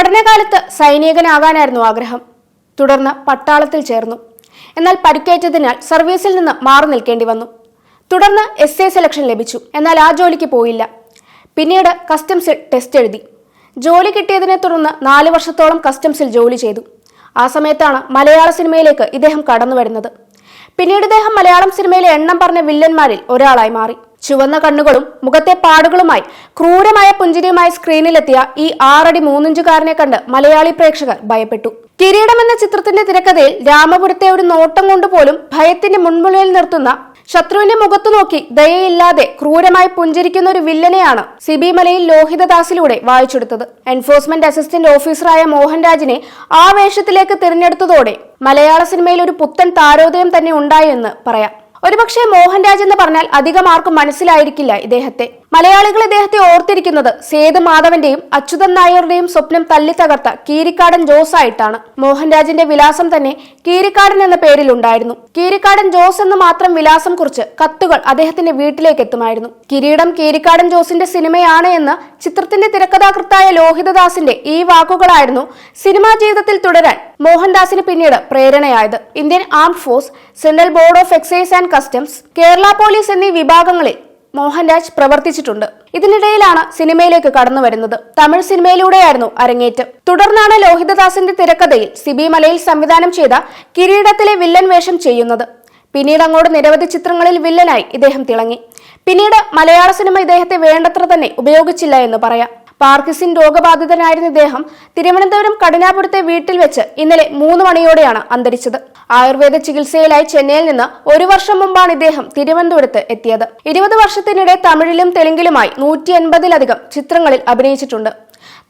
പഠനകാലത്ത് സൈനികനാകാനായിരുന്നു ആഗ്രഹം. തുടർന്ന് പട്ടാളത്തിൽ ചേർന്നു. എന്നാൽ പരിക്കേറ്റതിനാൽ സർവീസിൽ നിന്ന് മാറി നിൽക്കേണ്ടി വന്നു. തുടർന്ന് എസ് എ സെലക്ഷൻ ലഭിച്ചു. എന്നാൽ ആ ജോലിക്ക് പോയില്ല. പിന്നീട് കസ്റ്റംസിൽ ടെസ്റ്റ് എഴുതി. ജോലി കിട്ടിയതിനെ തുടർന്ന് നാല് വർഷത്തോളം കസ്റ്റംസിൽ ജോലി ചെയ്തു. ആ സമയത്താണ് മലയാള സിനിമയിലേക്ക് ഇദ്ദേഹം കടന്നു വരുന്നത് പിന്നീട് ഇദ്ദേഹം മലയാളം സിനിമയിലെ എണ്ണം പറഞ്ഞ വില്ലന്മാരിൽ ഒരാളായി മാറി. ചുവന്ന കണ്ണുകളും മുഖത്തെ പാടുകളുമായി ക്രൂരമായ പുഞ്ചിരിയുമായി സ്ക്രീനിലെത്തിയ ഈ ആറടി മൂന്നിഞ്ചുകാരനെ കണ്ട് മലയാളി പ്രേക്ഷകർ ഭയപ്പെട്ടു. കിരീടം എന്ന ചിത്രത്തിന്റെ തിരക്കഥയിൽ രാമപുരത്തെ ഒരു നോട്ടം കൊണ്ടുപോലും ഭയത്തിന്റെ മുൻമുലയിൽ നിർത്തുന്ന ശത്രുവിന്റെ മുഖത്തു നോക്കി ദയയില്ലാതെ ക്രൂരമായി പുഞ്ചിരിക്കുന്ന ഒരു വില്ലനെയാണ് സിബി മലയിൽ ലോഹിതദാസിലൂടെ വായിച്ചെടുത്തത്. എൻഫോഴ്സ്മെന്റ് അസിസ്റ്റന്റ് ഓഫീസറായ മോഹൻരാജിനെ ആ വേഷത്തിലേക്ക് തിരഞ്ഞെടുത്തതോടെ മലയാള സിനിമയിൽ ഒരു പുത്തൻ താരോദയം തന്നെ ഉണ്ടായി എന്ന് പറയാം. ഒരുപക്ഷെ മോഹൻരാജ് എന്ന് പറഞ്ഞാൽ അധികം ആർക്കും മനസ്സിലായിരിക്കില്ല ഇദ്ദേഹത്തെ. മലയാളികൾ ഇദ്ദേഹത്തെ ഓർത്തിരിക്കുന്നത് സേതുമാധവന്റെയും അച്യുതൻ നായരുടെയും സ്വപ്നം തല്ലി തകർത്ത കീരിക്കാടൻ ജോസ് ആയിട്ടാണ്. മോഹൻരാജിന്റെ വിലാസം തന്നെ കീരിക്കാടൻ എന്ന പേരിൽ ഉണ്ടായിരുന്നു കീരിക്കാടൻ ജോസ് എന്ന് മാത്രം വിലാസം കുറിച്ച് കത്തുകൾ അദ്ദേഹത്തിന്റെ വീട്ടിലേക്ക് എത്തുമായിരുന്നു. കിരീടം കീരിക്കാടൻ ജോസിന്റെ സിനിമയാണ് എന്ന് ചിത്രത്തിന്റെ തിരക്കഥാകൃത്തായ ലോഹിതദാസിന്റെ ഈ വാക്കുകളായിരുന്നു സിനിമാ ജീവിതത്തിൽ തുടരാൻ മോഹൻദാസിന് പിന്നീട് പ്രേരണയായത്. Indian armed force central board of excise and customs Kerala police എന്നീ വിഭാഗങ്ങളിൽ മോഹൻരാജ് പ്രവർത്തിച്ചിട്ടുണ്ട്. ഇതിനിടയിലാണ് സിനിമയിലേക്ക് കടന്നു വരുന്നത്. തമിഴ് സിനിമയിലൂടെയായിരുന്നു അരങ്ങേറ്റം. തുടർന്നാണ് ലോഹിതദാസിന്റെ തിരക്കഥയിൽ സിബി മലയിൽ സംവിധാനം ചെയ്ത കിരീടത്തിലെ വില്ലൻ വേഷം ചെയ്യുന്നത്. പിന്നീട് അങ്ങോട്ട് നിരവധി ചിത്രങ്ങളിൽ വില്ലനായി ഇദ്ദേഹം തിളങ്ങി. പിന്നീട് മലയാള സിനിമ ഇദ്ദേഹത്തെ വേണ്ടത്ര തന്നെ ഉപയോഗിച്ചില്ല എന്ന് പറയാം. പാർക്കിസിൻ രോഗബാധിതനായിരുന്ന ഇദ്ദേഹം തിരുവനന്തപുരം കഠിനാപുരത്തെ വീട്ടിൽ വെച്ച് ഇന്നലെ മൂന്ന് മണിയോടെയാണ് അന്തരിച്ചത്. ആയുർവേദ ചികിത്സയിലായി ചെന്നൈയിൽ നിന്ന് ഒരു വർഷം മുമ്പാണ് ഇദ്ദേഹം തിരുവനന്തപുരത്ത് എത്തിയത്. ഇരുപത് വർഷത്തിനിടെ തമിഴിലും തെലുങ്കിലുമായി നൂറ്റി എൺപതിലധികം ചിത്രങ്ങളിൽ അഭിനയിച്ചിട്ടുണ്ട്.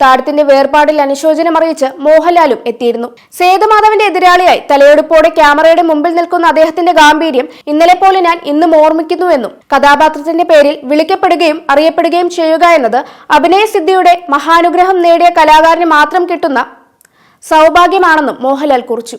താരത്തിന്റെ വേർപാടിൽ അനുശോചനം അറിയിച്ച് മോഹൻലാലും എത്തിയിരുന്നു. സേതുമാധവന്റെ എതിരാളിയായി തലയെടുപ്പോടെ ക്യാമറയുടെ മുമ്പിൽ നിൽക്കുന്ന അദ്ദേഹത്തിന്റെ ഗാംഭീര്യം ഇന്നലെ പോലെ ഞാൻ ഇന്നും ഓർമ്മിക്കുന്നുവെന്നും കഥാപാത്രത്തിന്റെ പേരിൽ വിളിക്കപ്പെടുകയും അറിയപ്പെടുകയും ചെയ്യുക എന്നത് അഭിനയസിദ്ധിയുടെ മഹാനുഗ്രഹം നേടിയ കലാകാരന് മാത്രം കിട്ടുന്ന സൗഭാഗ്യമാണെന്നും മോഹൻലാൽ കുറിച്ചു.